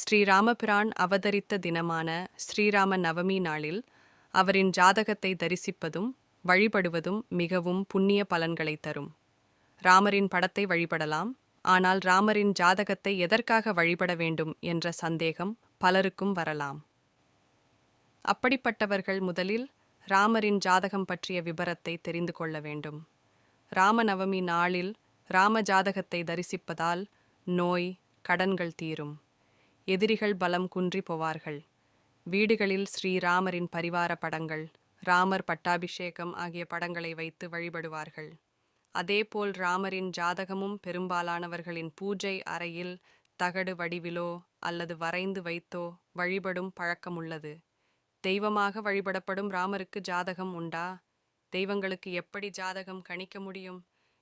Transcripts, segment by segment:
ஸ்ரீராமபிரான் அவதரித்த தினமான ஸ்ரீராம நவமி நாளில் அவரின் ஜாதகத்தை தரிசிப்பதும் வழிபடுவதும் மிகவும் புண்ணிய பலன்களை தரும். ராமரின் படத்தை வழிபடலாம் ஆனால் ராமரின் ஜாதகத்தை எதற்காக வழிபட வேண்டும் என்ற சந்தேகம் பலருக்கும் வரலாம். அப்படிப்பட்டவர்கள் முதலில் ராமரின் ஜாதகம் பற்றிய விபரத்தை தெரிந்து கொள்ள வேண்டும். ராமநவமி நாளில் ராம ஜாதகத்தை தரிசிப்பதால் நோய் கடன்கள் தீரும். எதிரிகள் பலம் குன்றி போவார்கள். வீடுகளில் ஸ்ரீராமரின் பரிவார படங்கள் ராமர் பட்டாபிஷேகம் ஆகிய படங்களை வைத்து வழிபடுவார்கள். அதேபோல் ராமரின் ஜாதகமும் பெரும்பாலானவர்களின் பூஜை அறையில் தகடு வடிவிலோ அல்லது வரைந்து வைத்தோ வழிபடும் பழக்கம் உள்ளது தெய்வமாக வழிபடப்படும் ராமருக்கு ஜாதகம் உண்டா? தெய்வங்களுக்கு எப்படி ஜாதகம் கணிக்க முடியும்?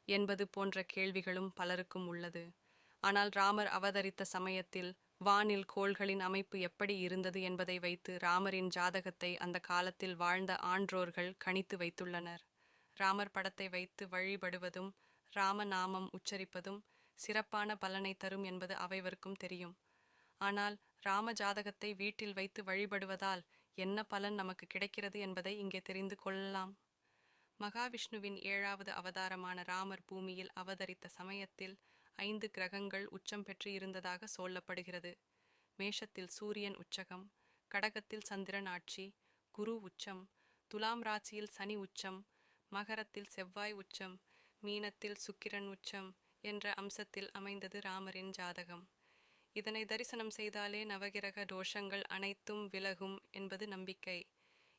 என்பது போன்ற கேள்விகளும் பலருக்கும் உள்ளது. ஆனால் ராமர் அவதரித்த சமயத்தில் வானில் கோள்களின் அமைப்பு எப்படி இருந்தது என்பதை வைத்து ராமரின் ஜாதகத்தை அந்த காலத்தில் வாழ்ந்த ஆன்றோர்கள் கணித்து வைத்துள்ளனர். ராமர் படத்தை வைத்து வழிபடுவதும் ராமநாமம் உச்சரிப்பதும் சிறப்பான பலனை தரும் என்பது அவைவருக்கும் தெரியும். ஆனால் ராம ஜாதகத்தை வீட்டில் வைத்து வழிபடுவதால் என்ன பலன் நமக்கு கிடைக்கிறது என்பதை இங்கே தெரிந்து கொள்ளலாம். மகாவிஷ்ணுவின் ஏழாவது அவதாரமான ராமர் பூமியில் அவதரித்த சமயத்தில் ஐந்து கிரகங்கள் உச்சம் பெற்று இருந்ததாக சொல்லப்படுகிறது. மேஷத்தில் சூரியன் உச்சகம் கடகத்தில் சந்திரன் ஆட்சி குரு உச்சம் துலாம் ராசியில் சனி உச்சம் மகரத்தில் செவ்வாய் உச்சம் மீனத்தில் சுக்கிரன் உச்சம் என்ற அம்சத்தில் அமைந்தது ராமரின் ஜாதகம். இதனை தரிசனம் செய்தாலே நவகிரக தோஷங்கள் அனைத்தும் விலகும் என்பது நம்பிக்கை.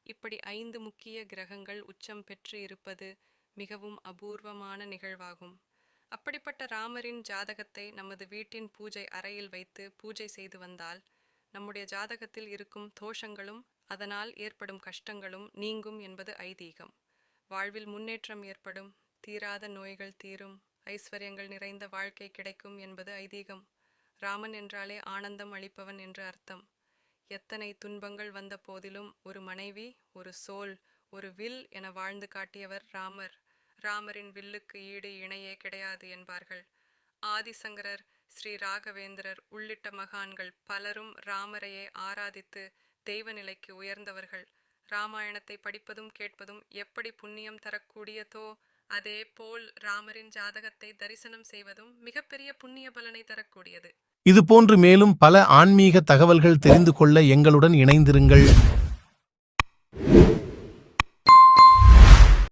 இப்படி ஐந்து முக்கிய கிரகங்கள் உச்சம் பெற்று இருப்பது மிகவும் அபூர்வமான நிகழ்வாகும். அப்படிப்பட்ட ராமரின் ஜாதகத்தை நமது வீட்டின் பூஜை அறையில் வைத்து பூஜை செய்து வந்தால் நம்முடைய ஜாதகத்தில் இருக்கும் தோஷங்களும் அதனால் ஏற்படும் கஷ்டங்களும் நீங்கும் என்பது ஐதீகம். வாழ்வில் முன்னேற்றம் ஏற்படும் தீராத நோய்கள் தீரும் ஐஸ்வர்யங்கள் நிறைந்த வாழ்க்கை கிடைக்கும் என்பது ஐதீகம். ராமன் என்றாலே ஆனந்தம் அளிப்பவன் என்று அர்த்தம். எத்தனை துன்பங்கள் வந்த போதிலும் ஒரு மனைவி ஒரு சோல் ஒரு வில் என வாழ்ந்து காட்டியவர் ராமர். ராமரின் வில்லுக்கு ஈடு இணையே கிடையாது என்பார்கள். ஆதிசங்கரர் ஸ்ரீ ராகவேந்திரர் உள்ளிட்ட மகான்கள் பலரும் ராமரையே ஆராதித்து தெய்வ நிலைக்கு உயர்ந்தவர்கள். ராமாயணத்தை படிப்பதும் கேட்பதும் எப்படி புண்ணியம் தரக்கூடியதோ அதே போல் ராமரின் ஜாதகத்தை தரிசனம் செய்வதும் மிகப்பெரிய புண்ணிய பலனை தரக்கூடியது. இதுபோன்று மேலும் பல ஆன்மீக தகவல்கள் தெரிந்து கொள்ள எங்களுடன் இணைந்திருங்கள்.